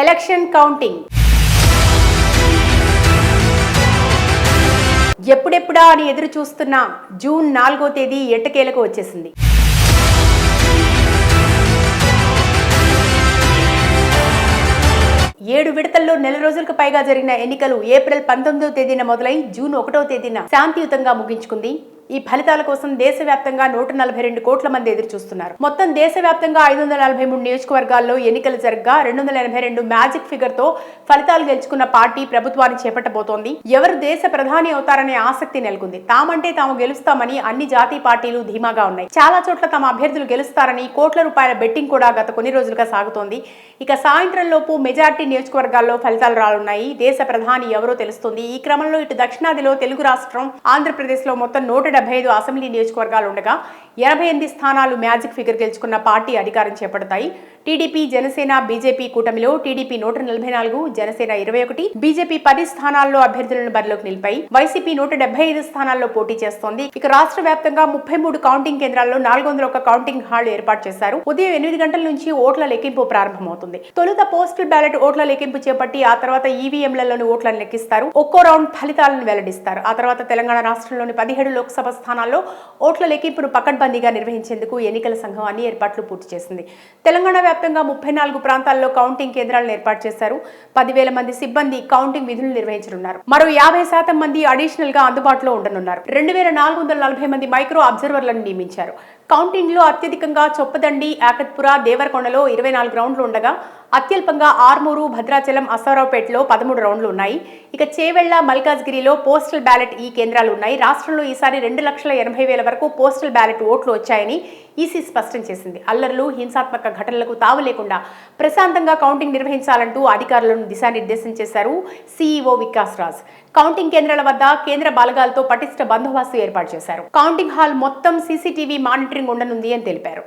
Election counting. ఎప్పుడెప్పుడా అని ఎదురు చూస్తున్న జూన్ నాలుగో తేదీ ఎట్టకేలకు వచ్చేసింది. ఏడు విడతల్లో నెల రోజులకు పైగా జరిగిన ఎన్నికలు ఏప్రిల్ పంతొమ్మిదవ తేదీన మొదలై జూన్ ఒకటో తేదీన శాంతియుతంగా ముగించుకుంది. ఈ ఫలితాల కోసం దేశవ్యాప్తంగా నూట నలభై రెండు కోట్ల మంది ఎదురు చూస్తున్నారు మొత్తం దేశవ్యాప్తంగా ఐదు వందల నలభై మూడు నియోజకవర్గాల్లో ఎన్నికలు జరగగా రెండు వందల ఎనభై రెండు మ్యాజిక్ ఫిగర్తో ఫలితాలు గెలుచుకున్న పార్టీ ప్రభుత్వాన్ని చేపట్టబోతోంది. ఎవరు దేశ ప్రధాని అవుతారనే ఆసక్తి నెలకొంది. తామంటే తాము గెలుస్తామని అన్ని జాతీయ పార్టీలు ధీమాగా ఉన్నాయి. చాలా చోట్ల తమ అభ్యర్థులు గెలుస్తారని కోట్ల రూపాయల బెట్టింగ్ కూడా గత కొన్ని రోజులుగా సాగుతోంది. ఇక సాయంత్రం లోపు మెజార్టీ నియోజకవర్గాల్లో ఫలితాలు రానున్నాయి. దేశ ప్రధాని ఎవరో తెలుస్తుంది. ఈ క్రమంలో ఇటు దక్షిణాదిలో తెలుగు రాష్ట్రం ఆంధ్రప్రదేశ్లో మొత్తం నూట డెబ్బై ఐదు అసెంబ్లీ నియోజకవర్గాలు ఉండగా ఎనభై ఎనిమిది స్థానాలు మ్యాజిక్ ఫిగర్ గెలుచుకున్న పార్టీ అధికారం చేపడతాయి. టీడీపీ జనసేన బీజేపీ కూటమిలో టీడీపీ నూట నలభై నాలుగు జనసేన ఇరవై ఒకటి బీజేపీ పది స్థానాల్లో అభ్యర్థులను బరిలోకి నిలిపాయి. వైసీపీ నూట డెబ్బై ఐదు స్థానాల్లో పోటీ చేస్తోంది. ఇక రాష్ట్ర వ్యాప్తంగా ముప్పై మూడు కౌంటింగ్ కేంద్రాల్లో నాలుగు వందల ఒక కౌంటింగ్ హాల్ ఏర్పాటు చేశారు. ఉదయం ఎనిమిది గంటల నుంచి ఓట్ల లెక్కింపు ప్రారంభమవుతుంది. తొలుత పోస్టల్ బ్యాలెట్ ఓట్ల లెక్కింపు చేపట్టి ఆ తర్వాత ఈవీఎంలలోని ఓట్లను లెక్కిస్తారు. ఒక్కో రౌండ్ ఫలితాలను వెల్లడిస్తారు. ఆ తర్వాత తెలంగాణ రాష్ట్రంలోని పదిహేడు లోక్సభ స్థానాల్లో ఓట్ల లెక్కింపును పకడ్బందీగా నిర్వహించేందుకు ఎన్నికల సంఘం అన్ని ఏర్పాట్లు పూర్తి చేసింది. తెలంగాణ వ్యాప్తంగా ముప్పై నాలుగు ప్రాంతాల్లో కౌంటింగ్ కేంద్రాలను ఏర్పాటు చేశారు. పదివేల మంది సిబ్బంది కౌంటింగ్ విధులు నిర్వహించనున్నారు. మరో యాభై శాతం మంది అడిషనల్గా అందుబాటులో ఉండనున్నారు. రెండు వేల నాలుగు వందల నలభై మంది మైక్రో అబ్జర్వర్లను నియమించారు. కౌంటింగ్లో అత్యధికంగా చొప్పదండి యాకత్పుర దేవరకొండలో ఇరవై నాలుగు రౌండ్లు ఉండగా అత్యల్పంగా ఆర్మూరు భద్రాచలం అసారావుపేటలో పదమూడు రౌండ్లు ఉన్నాయి. ఇక చేవెళ్ళ మల్కాజ్గిరిలో పోస్టల్ బ్యాలెట్ ఈ కేంద్రాలు ఉన్నాయి. రాష్ట్రంలో ఈసారి రెండు లక్షల ఎనభై వేల వరకు పోస్టల్ బ్యాలెట్ ఓట్లు వచ్చాయని ఈసీ స్పష్టం చేసింది. అల్లర్లు హింసాత్మక ఘటనలకు తావు లేకుండా ప్రశాంతంగా కౌంటింగ్ నిర్వహించాలంటూ అధికారులను దిశానిర్దేశం చేశారు సీఈఓ వికాస్ రాజ్ కౌంటింగ్ కేంద్రాల వద్ద కేంద్ర బలగాలతో పటిష్ట బందోబస్తు ఏర్పాటు చేశారు. కౌంటింగ్ హాల్ మొత్తం సీసీటీవీ మానిటరింగ్ ఉండనుంది అని తెలిపారు.